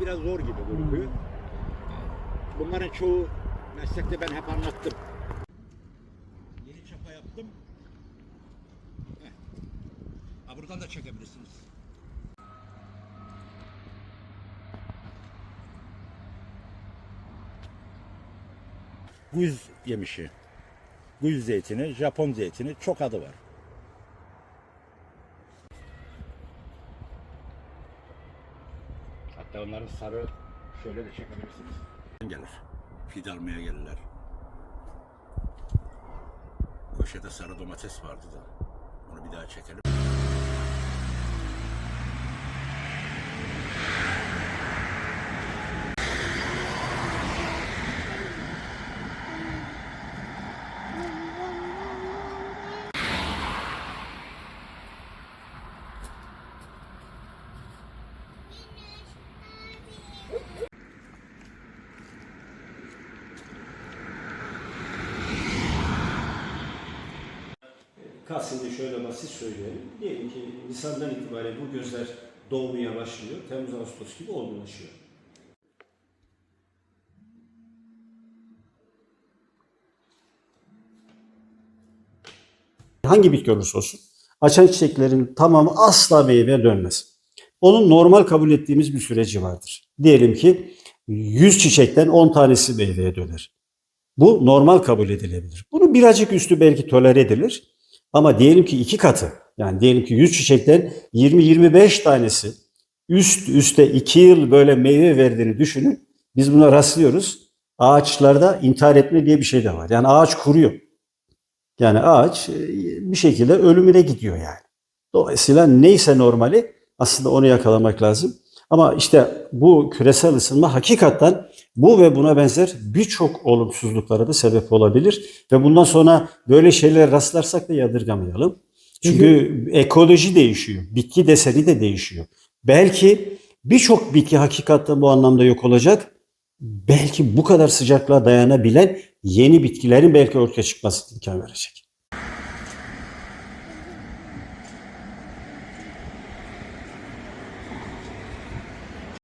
biraz zor gibi gözüküyor. Bunların çoğu meslekte ben hep anlattım. Yeni çapa yaptım. Heh. Ha, buradan da çekebilirsiniz. Guz yemişi. Guz zeytini, Japon zeytini çok adı var. Hatta onların sarı şöyle de çekebilirsiniz. Gelir. Fide almaya gelirler. Köşede sarı domates vardı da. Onu bir daha çekelim. Kasım'da şöyle basit söyleyelim. Diyelim ki Nisan'dan itibaren bu gözler doğmaya başlıyor. Temmuz Ağustos gibi olgunlaşıyor. Hangi bitki olursa olsun açan çiçeklerin tamamı asla meyveye dönmez. Onun normal kabul ettiğimiz bir süreci vardır. Diyelim ki 100 çiçekten 10 tanesi meyveye döner. Bu normal kabul edilebilir. Bunun birazcık üstü belki tolere edilir. Ama diyelim ki iki katı, yani diyelim ki 100 çiçekten 20-25 tanesi üst üste 2 yıl böyle meyve verdiğini düşünün. Biz buna rastlıyoruz. Ağaçlarda intihar etme diye bir şey de var. Yani ağaç kuruyor. Yani ağaç e, bir şekilde ölümüne gidiyor yani. Dolayısıyla neyse normali aslında onu yakalamak lazım. Ama işte bu küresel ısınma hakikaten bu ve buna benzer birçok olumsuzluklara da sebep olabilir. Ve bundan sonra böyle şeyler rastlarsak da yadırgamayalım. Çünkü ekoloji değişiyor. Bitki deseni de değişiyor. Belki birçok bitki hakikaten bu anlamda yok olacak. Belki bu kadar sıcaklığa dayanabilen yeni bitkilerin belki ortaya çıkması imkan verecek.